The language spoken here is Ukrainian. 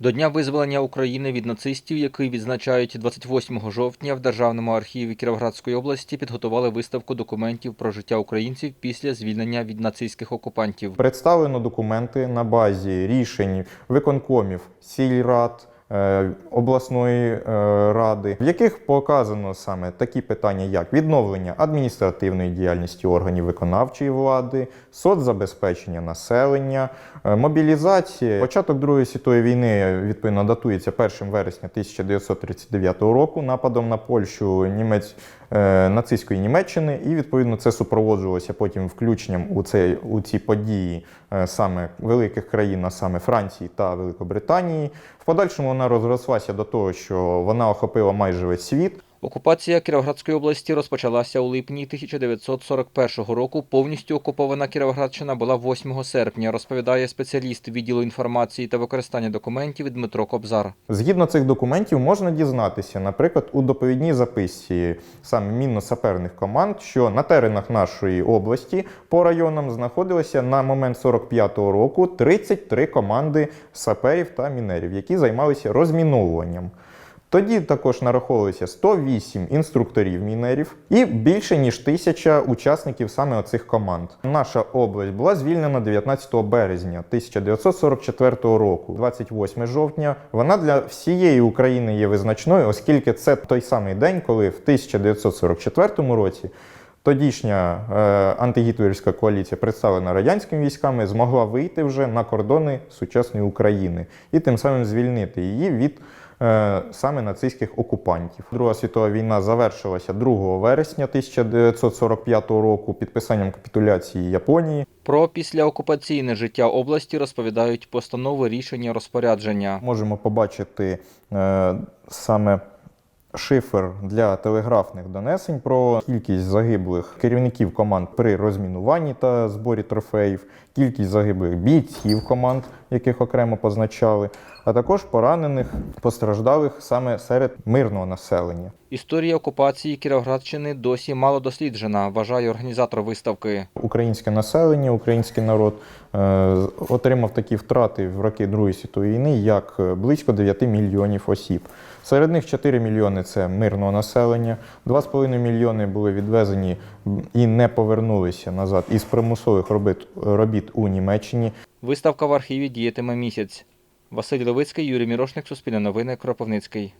До Дня визволення України від нацистів, який відзначають 28 жовтня, в Державному архіві Кіровоградської області підготували виставку документів про життя українців після звільнення від нацистських окупантів. Представлено документи на базі рішень виконкомів сільрад. Е, Обласної е, ради, в яких показано саме такі питання, як відновлення адміністративної діяльності органів виконавчої влади, соцзабезпечення населення, е, мобілізація. Початок Другої світової війни відповідно датується 1 вересня 1939 року нападом на Польщу німець нацистської Німеччини, і відповідно це супроводжувалося потім включенням у цей у ці події е, саме великих країн, а саме Франції та Великобританії. В подальшому вона розрослася до того, що вона охопила майже весь світ. Окупація Кіровоградської області розпочалася у липні 1941 року. Повністю окупована Кіровоградщина була 8 серпня, розповідає спеціаліст відділу інформації та використання документів Дмитро Кобзар. Згідно цих документів можна дізнатися, наприклад, у доповідній записці саме мінно-саперних команд, що на теренах нашої області по районам знаходилися на момент 45-го року 33 команди саперів та мінерів, які займалися розміновуванням. Тоді також нараховувалося 108 інструкторів мінерів і більше ніж тисяча учасників саме оцих команд. Наша область була звільнена 19 березня 1944 року. 28 жовтня вона для всієї України є визначною, оскільки це той самий день, коли в 1944 році. Тодішня е, антигітлерівська коаліція, представлена радянськими військами, змогла вийти вже на кордони сучасної України і тим самим звільнити її від саме нацистських окупантів. Друга світова війна завершилася 2 вересня 1945 року підписанням капітуляції Японії. Про післяокупаційне життя області розповідають постанови рішення розпорядження. Можемо побачити е, саме шифр для телеграфних донесень про кількість загиблих керівників команд при розмінуванні та зборі трофеїв, кількість загиблих бійців команд, яких окремо позначали, а також поранених постраждалих саме серед мирного населення. Історія окупації Кіровоградщини досі мало досліджена, вважає організатор виставки. Українське населення, український народ е, отримав такі втрати в роки Другої світової війни, як е, близько 9 мільйонів осіб. Серед них 4 мільйони це мирного населення, 2,5 мільйони були відвезені і не повернулися назад із примусових робіт, робіт у Німеччині. Виставка в архіві діятиме місяць. Василь Левицький, Юрій Мірошник, Суспільне новини, Кропивницький.